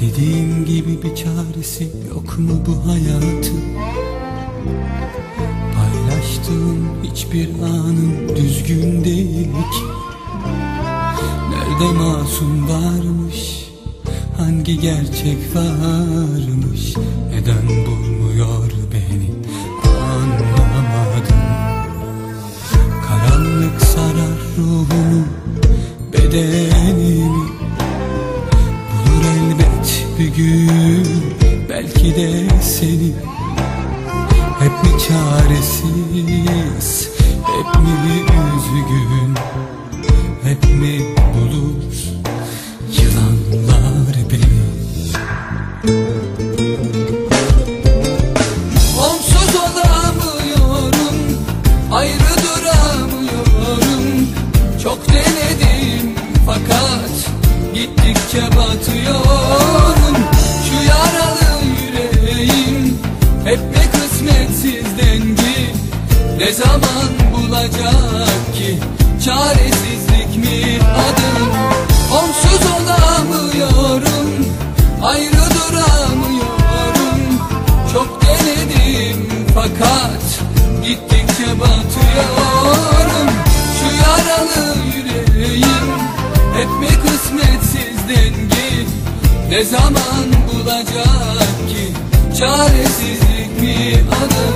Dediğin gibi bir çaresi yok mu bu hayatın Paylaştığım hiçbir anın düzgün değil ki. Nerede masum varmış Hangi gerçek varmış Neden bulmuyor Ne zaman bulacak ki Çaresizlik mi adım? Onsuz olamıyorum Ayrı duramıyorum. Çok denedim fakat Gittikçe batıyorum. Şu yaralı yüreğim Hep mi kısmetsiz dengi Ne zaman bulacak ki Çaresizlik mi adım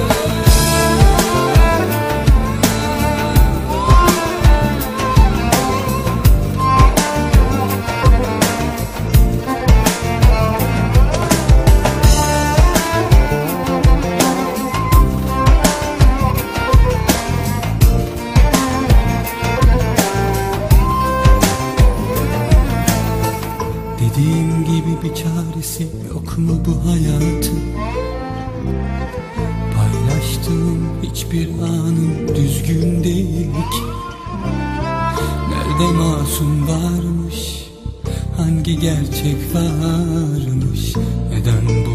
çaresi yok mu bu hayatın Paylaştığım hiçbir anın düzgün değil ki. Nerede masum varmış? Hangi gerçek varmış? Neden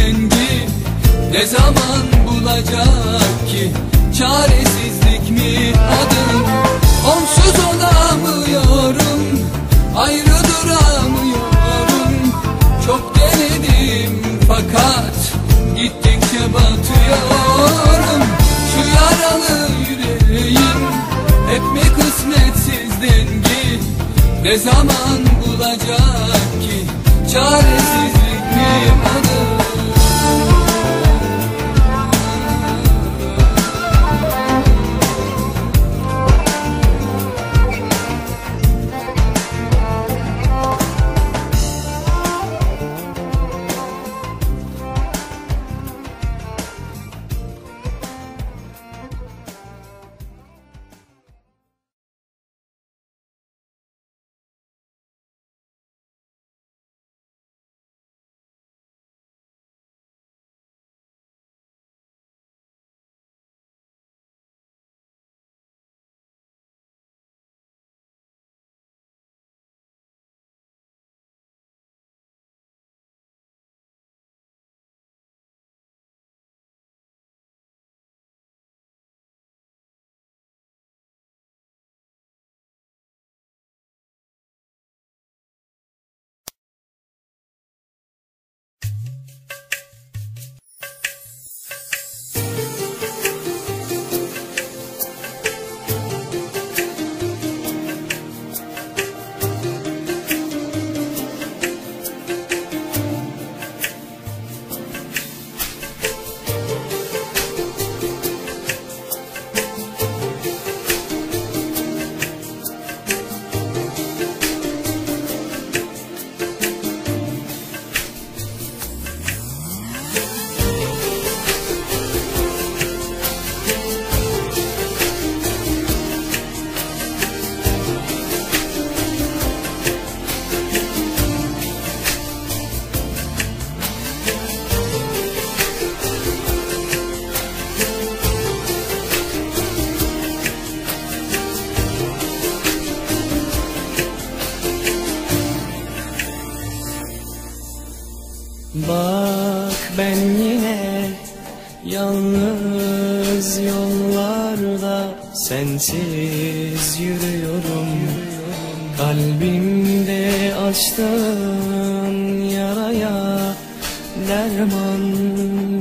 dengi Ne zaman bulacak ki? Çaresizlik mi adım? Onsuz olamıyorum Ayrı duramıyorum. Çok denedim fakat Gittikçe batıyorum. Şu yaralı yüreğim Hep mi kısmetsiz dengi Ne zaman bulacak ki? Çaresizlik mi adım sensiz yürüyorum. Kalbimde açtığın yaraya derman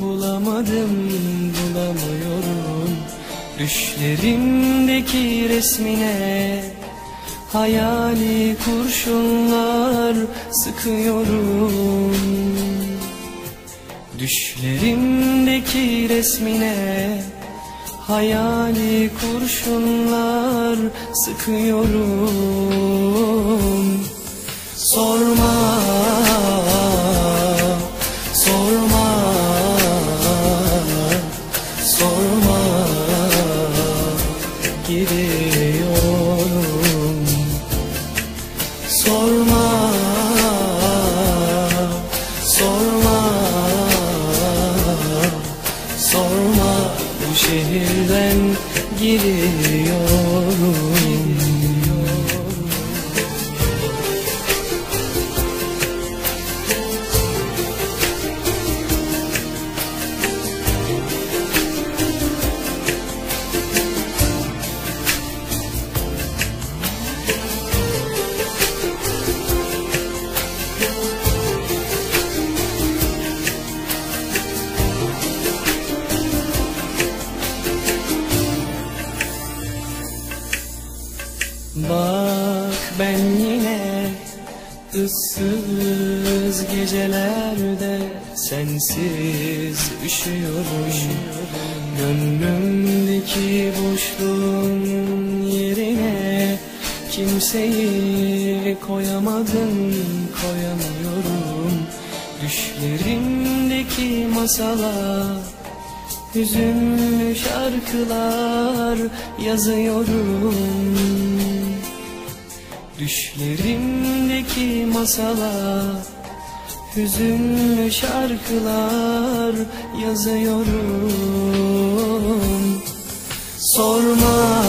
bulamadım bulamıyorum. Düşlerimdeki resmine hayali kurşunlar sıkıyorum. Düşlerimdeki resmine hayali kurşunlar sıkıyorum. Sorma, şehirden gidiyorum sensiz üşüyorum. Gönlümdeki boşluğun yerine kimseyi koyamadım koyamıyorum. Düşlerimdeki masala Hüzünlü şarkılar yazıyorum. Düşlerimdeki masala Hüzünlü şarkılar yazıyorum. Sorma,